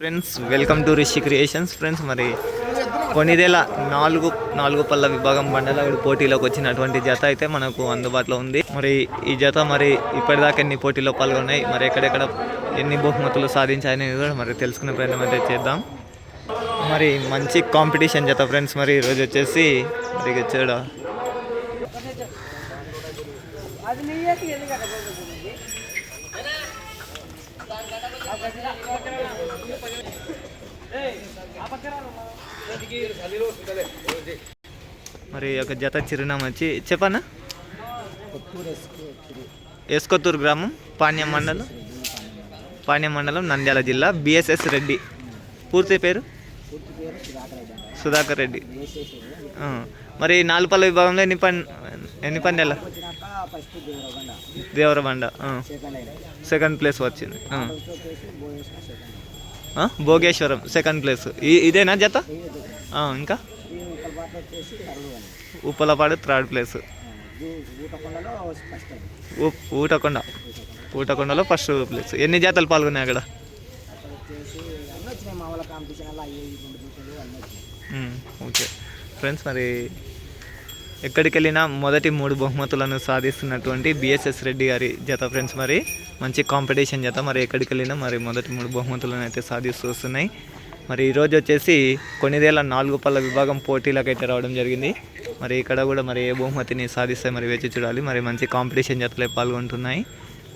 Friends welcome to Rishi creations friends మరి కొన్నిదేల నాలుగు నాలుగు పళ్ళ విభాగం బండలాగుడు పోటీలోకి వచ్చినటువంటి జత అయితే మనకు అందుబాటులో ఉంది. మరి ఈ జత మరి ఇప్పటిదాకా ఎన్ని పోటీలో పాల్గొన్నాయి? మరి ఎక్కడెక్కడ ఎన్ని బహుమతులు సాధించాయని కూడా మరి తెలుసుకునే ప్రయత్నం అయితే చేద్దాం. మరి మంచి కాంపిటీషన్ జత ఫ్రెండ్స్ మరి ఈరోజు వచ్చేసి మరి ఇక చూడ. మరి ఒక జత చిరునామా వచ్చి చెప్పనా? ఎస్కొత్తూరు గ్రామం పాణ్యం మండలం పాణ్యం మండలం నంద్యాల జిల్లా బిఎస్ఎస్ రెడ్డి. పూర్తి పేరు? సుధాకర్ రెడ్డి. మరి నాలుపల్లి విభాగంలో ఎన్ని పన్ ఎన్ని పందాల? దేవరబండ సెకండ్ ప్లేస్ వచ్చింది భోగేశ్వరం సెకండ్ ప్లేస్. ఇదేనా జత? ఇంకా? Uppalapadu third place. ఊటకొండ. ఊటకొండలో ఫస్ట్ ప్లేస్. ఎన్ని జాతలు పాల్గొన్నాయి అక్కడ? ఓకే. ఫ్రెండ్స్ మరి ఎక్కడికి వెళ్ళినా మొదటి మూడు బహుమతులను సాధిస్తున్నటువంటి బిఎస్ఎస్ రెడ్డి గారి జత ఫ్రెండ్స్ మరి. మంచి కాంపిటీషన్ జత మరి ఎక్కడికి వెళ్ళినా మరి మొదటి మూడు బహుమతులను అయితే సాధిస్తూ వస్తున్నాయి. మరి ఈరోజు వచ్చేసి కొన్నిదేళ్ళ నాలుగు పళ్ళ విభాగం పోటీలకు అయితే రావడం జరిగింది. మరి ఇక్కడ కూడా మరి ఏ బహుమతిని సాధిస్తే మరి వేచి చూడాలి. మరి మంచి కాంపిటీషన్ జతలే పాల్గొంటున్నాయి.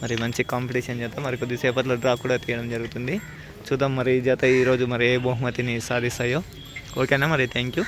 మరి మంచి కాంపిటీషన్ జత మరి కొద్దిసేపట్లో డ్రా కూడా తీయడం జరుగుతుంది. చూద్దాం మరి ఈ జత ఈరోజు మరి ఏ బహుమతిని సాధిస్తాయో. ఓకేనా మరి? Thank you